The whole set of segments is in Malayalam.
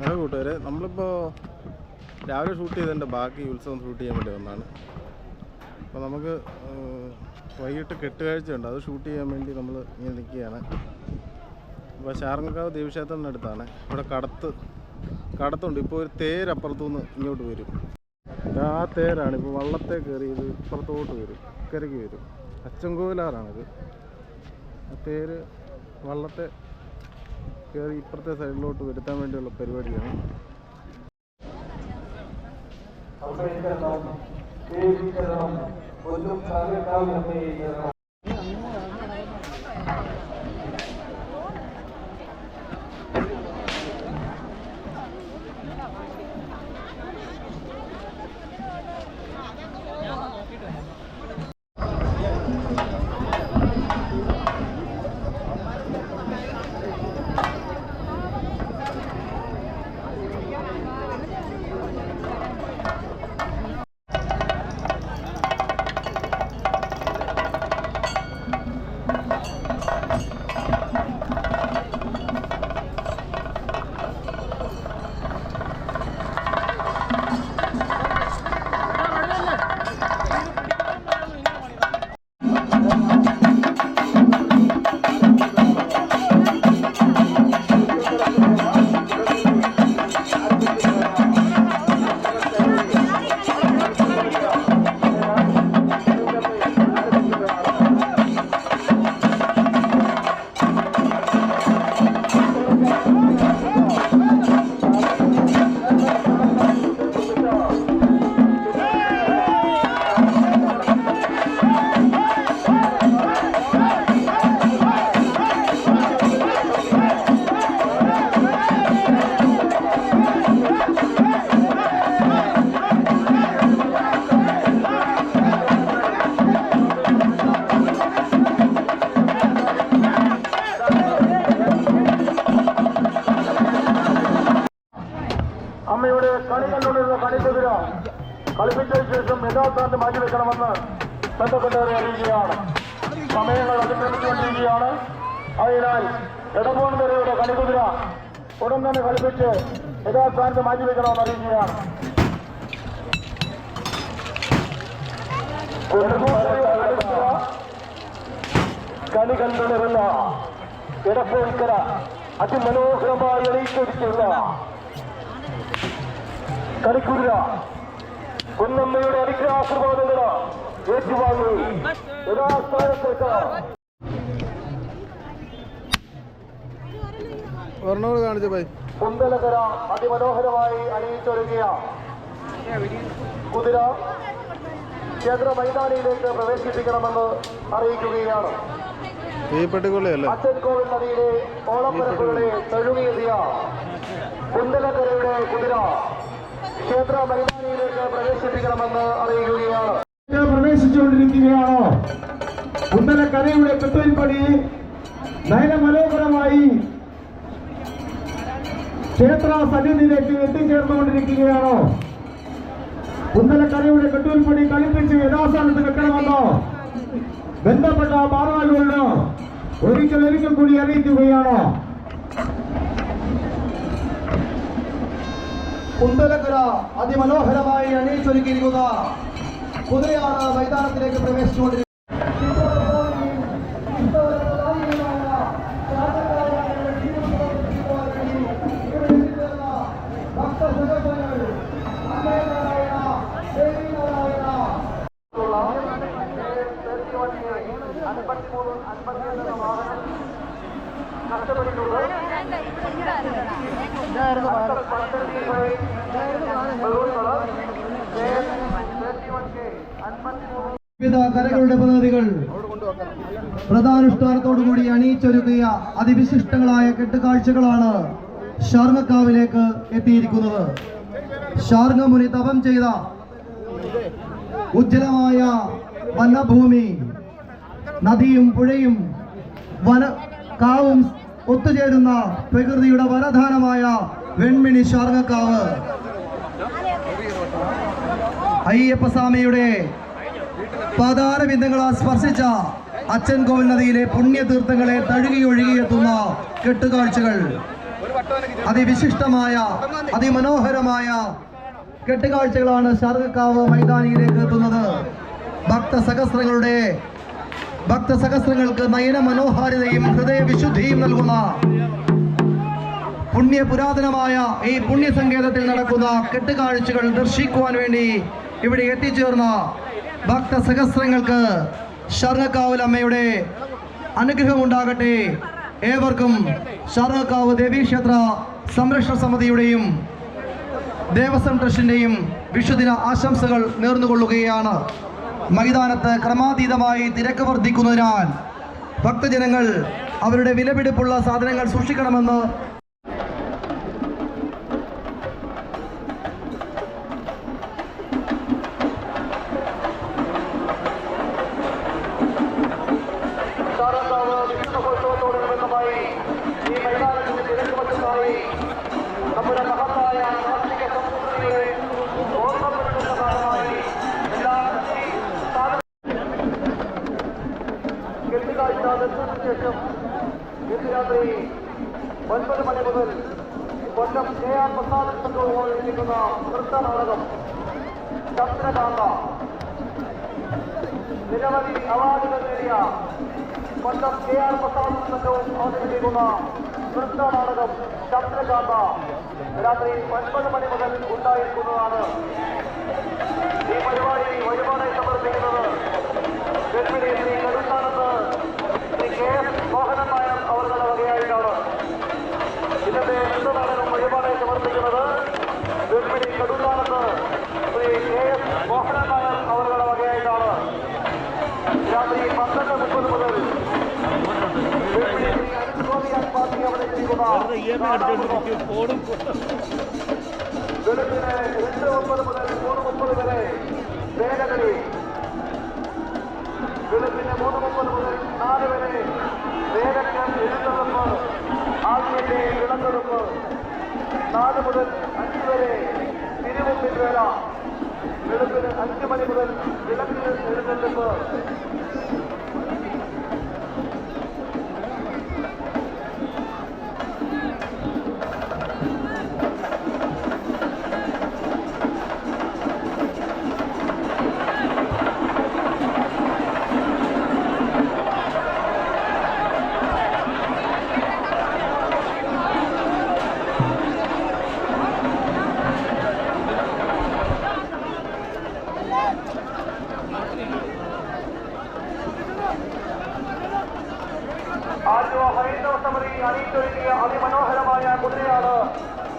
ഹലോ കൂട്ടുകാരെ നമ്മളിപ്പോൾ രാവിലെ ഷൂട്ട് ചെയ്തതിന്റെ ബാക്കി ഉത്സവം ഷൂട്ട് ചെയ്യാൻ വേണ്ടി വന്നാണ്. അപ്പോൾ നമുക്ക് വൈകിട്ട് കെട്ടുകാഴ്ചയുണ്ട്. അത് ഷൂട്ട് ചെയ്യാൻ വേണ്ടി നമ്മൾ ഇങ്ങനെ നിൽക്കുകയാണ്. അപ്പോൾ ശാർങ്ങക്കാവ് ദേവീക്ഷേത്രത്തിന്റെ അടുത്താണ്. ഇവിടെ കടത്ത് കടത്തുണ്ട്. ഇപ്പോൾ ഒരു തേര് അപ്പുറത്തുനിന്ന് ഇങ്ങോട്ട് വരും. ആ തേരാണ് ഇപ്പോൾ വള്ളത്തെ കയറി ഇത് ഇപ്പുറത്തോട്ട് വരും. ഇക്കരയ്ക്ക് വരും. അച്ചൻകോവിലാറാണിത്. തേര് വള്ളത്തെ കയറി ഇപ്പുറത്തെ സൈഡിലോട്ട് വരുത്താൻ വേണ്ടിയുള്ള പരിപാടിയാണ്. അമ്മയുടെ കളി കണ്ടുകൊണ്ടിരുന്ന കളിക്കെതിരെ കളിപ്പിച്ചതിന് ശേഷം യഥാസ്ഥാനത്ത് മാറ്റിവെക്കണമെന്ന് ബന്ധപ്പെട്ടവരെ അറിയിക്കുകയാണ്. സമയങ്ങൾ അതിക്രമിച്ചുകൊണ്ടിരിക്കുകയാണ്. അതിനാൽ ഇടപോണ്ടരയുടെ കളിക്കുതിര ഉടൻ തന്നെ കളിപ്പിച്ച് യഥാസ്ഥാനത്ത് മാറ്റിവെക്കണമെന്ന് അറിയിക്കുകയാണ്. കളി കണ്ടുകൊണ്ടിരുന്ന ഇടപ്പോൻകര അതിമനോഹരമായി എണീറ്റൊരുക്കിയുള്ള കുന്നമ്മയുടെ പൊന്നമ്മയുടെ അനുഗ്രഹാശീർവാദങ്ങൾ ഏറ്റുവാങ്ങി. യഥാസ്ഥാനത്തേക്ക്. ഒരെണ്ണോട് കാണിച്ച ബൈ. കുന്തലകര അതിമനോഹരമായി അണിയിച്ചൊരുങ്ങിയ കുതിര ക്ഷേത്ര മൈതാനിയിലേക്ക് പ്രവേശിപ്പിക്കണമെന്ന് അറിയിക്കുകയാണ്. പെട്ടിക്കൊള്ളിയല്ലേ അച്ഛൻകോവിൽ നദിയിലെ ഓളപ്പരപ്പുകളെ തഴുകിയെത്തിയ കുന്തലക്കരയുടെ കുതിര. ക്ഷേത്ര മൈതാനിയിലേക്ക് പ്രവേശിപ്പിക്കണമെന്ന് അറിയിക്കുകയാണ്. പ്രവേശിച്ചുകൊണ്ടിരിക്കുകയാണോ? കുന്തലക്കരയുടെ കെട്ടുവിൽപ്പടി നയനമനോഹരമായി ക്ഷേത്ര സന്നിധിയിലേക്ക് എത്തിച്ചേർന്നുകൊണ്ടിരിക്കുകയാണോ? കുന്തലക്കരയുടെ കെട്ടുവിൽപ്പടി കളിപ്പിച്ച് യഥാസ്ഥാനത്ത് വെക്കണമെന്നോ? ബന്ധപ്പെട്ട ഭാരവാഹികളോട് ഒരിക്കൽ കൂടി അറിയിക്കുകയാണ്? കുന്തലക്കര അതിമനോഹരമായി അണിയിച്ചൊരുക്കിയിരിക്കുന്ന കുതിരയാണ് മൈതാനത്തിലേക്ക് പ്രവേശിച്ചുകൊണ്ടിരിക്കുന്നത് വിവിധ കരകളുടെ പ്രതിനിധികൾ പ്രധാനുഷ്ഠാനത്തോടുകൂടി അണിയിച്ചൊരുക്കിയ അതിവിശിഷ്ടങ്ങളായ കെട്ടുകാഴ്ചകളാണ് ഷാർങ്ങക്കാവിലേക്ക് എത്തിയിരിക്കുന്നത്. ഷാർങ്ങമുനി തപം ചെയ്ത ഉജ്ജ്വലമായ വനഭൂമി നദിയും പുഴയും വന കാവും ഒത്തുചേരുന്ന പ്രകൃതിയുടെ വരദാനമായ വെൺമിണി ശാർഗക്കാവ്. അയ്യപ്പസ്വാമിയുടെ പാതാരബിന്ദങ്ങളാൽ സ്പർശിച്ച അച്ഛൻ കോവിൽ നദിയിലെ പുണ്യതീർത്ഥങ്ങളെ തഴുകി ഒഴുകിയെത്തുന്ന കെട്ടുകാഴ്ചകൾ. അതിവിശിഷ്ടമായ അതിമനോഹരമായ കെട്ടുകാഴ്ചകളാണ് ശാർഗക്കാവ് മൈതാനിയിലേക്ക് എത്തുന്നത്. ഭക്തസഹസ്രങ്ങളുടെ ഭക്തസഹസ്രങ്ങൾക്ക് നയന മനോഹാരിതയും ഹൃദയവിശുദ്ധിയും നൽകുന്ന പുണ്യ പുരാതനമായ ഈ പുണ്യസങ്കേതത്തിൽ നടക്കുന്ന കെട്ടുകാഴ്ചകൾ ദർശിക്കുവാൻ വേണ്ടി ഇവിടെ എത്തിച്ചേർന്ന ഭക്ത സഹസ്രങ്ങൾക്ക് ശർണക്കാവൽ അമ്മയുടെ അനുഗ്രഹമുണ്ടാകട്ടെ. ഏവർക്കും ശർണക്കാവ് ദേവീക്ഷേത്ര സംരക്ഷണ സമിതിയുടെയും ദേവസ്വം ട്രസ്റ്റിന്റെയും വിഷുദിന ആശംസകൾ നേർന്നുകൊള്ളുകയാണ്. മൈതാനത്ത് ക്രമാതീതമായി തിരക്ക് വർദ്ധിക്കുന്നതിനാൽ ഭക്തജനങ്ങൾ അവരുടെ വിലപിടിപ്പുള്ള സാധനങ്ങൾ സൂക്ഷിക്കണമെന്ന് ദർശനത്തിന് ശേഷം ഇന്ന് രാത്രി ഒൻപത് മണി മുതൽ കൊല്ലം കെ ആർ പ്രസാദൻ സംഘവുമായി ഇരിക്കുന്ന നൃത്ത നാടകം ചന്ദ്രകാന്ത. നിരവധി അവാർഡുകൾ നേടിയ കൊല്ലം കെ ആർ പ്രസാദ് സംഘവും അവതരിപ്പിക്കുന്ന നൃത്ത നാടകം ചന്ദ്രകാന്ത. രാത്രി ഒൻപത് മണി മുതൽ ഉണ്ടായിരിക്കുന്നതാണ്. ഈ പരിപാടി വഴിപാടായി സമർപ്പിക്കുന്നത് ഗർഭിണി വെളുപ്പിന് രണ്ട് മുപ്പത് മുതൽ മൂന്ന് മുപ്പത് വരെ വേലകളി വെളുപ്പിന് മൂന്ന് മുപ്പത് മുതൽ നാല് വരെ വേലക്ക് എഴുന്നള്ളിപ്പ് ആദ്യത്തെ വിളക്കെടുപ്പ് നാല് മുതൽ അഞ്ച് വരെ തിരുമുമ്പിൽ വേല വെളുപ്പിന് അഞ്ച് മണി മുതൽ വിളക്കിന് എഴുന്നള്ളിപ്പ് അണിയിച്ചൊരുക്കിയ അതിമനോഹരമായ കുതിരയാണ്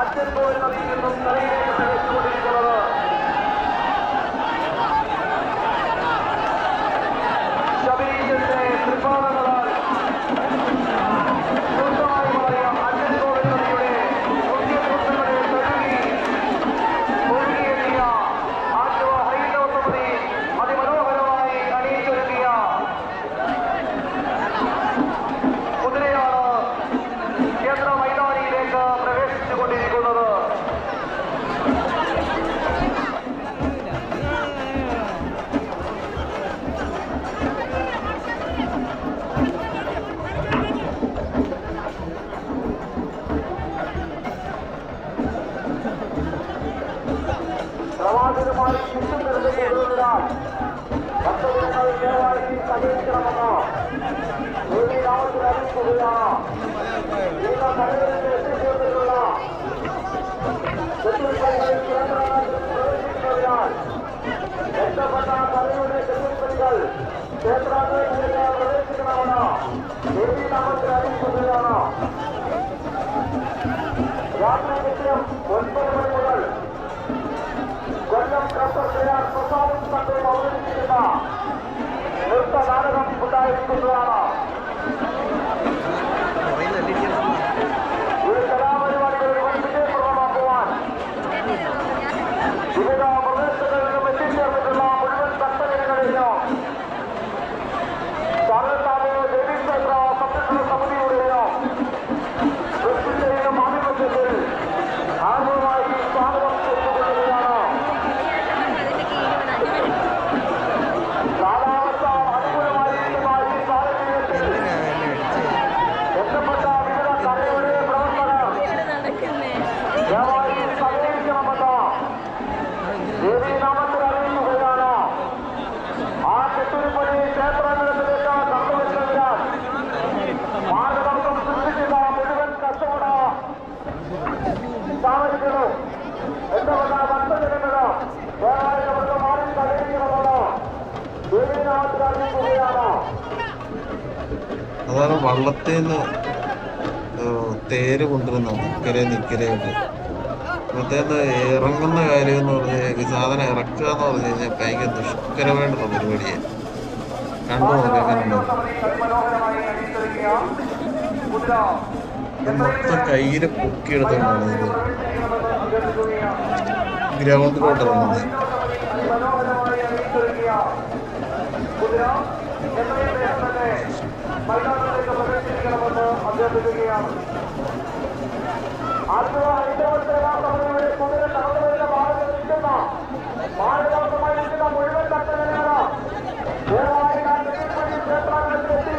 അച്ഛൻ കോവിൽ നദിയിൽ നിന്നും കരയിലേക്ക് പ്രവേശിച്ചുകൊണ്ടിരിക്കുന്നത്. അവതരിപ്പിക്കുന്ന നൃത്ത നാടകം ഉണ്ടായിരിക്കുന്നതാണ് വള്ളത്തിൽ നിന്ന് തേര് കൊണ്ടുവരുന്നതാണ് ഇക്കരെ നിക്കരയായിട്ട് അപ്പോഴത്തേന്ന് ഇറങ്ങുന്ന കാര്യം എന്ന് പറഞ്ഞു കഴിഞ്ഞാൽ സാധനം ഇറക്കുക എന്ന് പറഞ്ഞു കഴിഞ്ഞാൽ ഭയങ്കര ദുഷ്കരമായിട്ടുള്ള പരിപാടിയാണ് കണ്ടു നോക്കി മൊത്തം കയ്യിൽ പൊക്കിയെടുത്തോണ്ടാണ് ഗ്രൗണ്ടിലോട്ട് ഇറങ്ങുന്നത് മനോഹരമായി അണിയിച്ചൊരുക്കിയ കുതിര എത്രയും വേഗം തന്നെ മൈതാനത്തേക്ക് പ്രവേശിക്കണമെന്ന് അഭ്യർത്ഥിക്കുകയാണ് ആലുവ ഹൈന്ദവ സേവാ സമിതിയുടെ കുതിര കടന്നുവരുന്ന ഭാഗത്ത് നിൽക്കുന്ന ഭാരതമായി നിൽക്കുന്ന മുഴുവൻ ഭക്തജനങ്ങളും ദേവാലയ ക്ഷേത്രാങ്കണത്തിലെത്തി